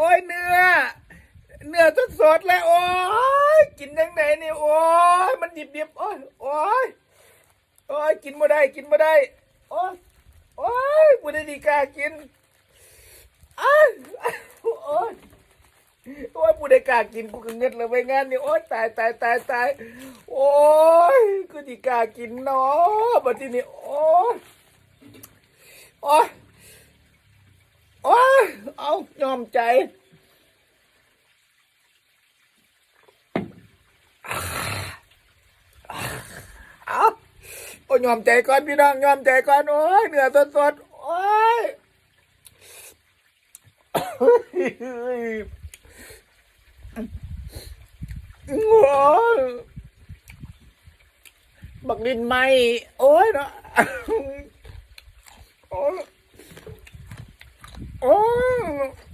โอ้ยเนื้อ เนื้อสดสดๆเลยโอ้ยกินยังไงนี่โอ้ยมันดิบดิบโอ้ยโอ้ยโอ้ยกินไม่ได้กินไม่ได้โอ้ยโอ้ยบุได้ดีกากินอ้ยโอ้ยโอ้ยบุได้กล้ากินกูก็เงิดเลยไปงานนี่โอ้ยตายตายตายตายโอ้ยกูดีกล้ากินเนาะบัดทีนี้โอ้ยโอ้ยโอ้ย เอายอมใจเอาโอ้ยอมใจก่อนพี่น้องยอมใจก่อนโอ้ยเหนือสดสดโอ้ยโอ้ยบักลินไม่โอ้ยเนาะโอ้ยโอ้ย Oh.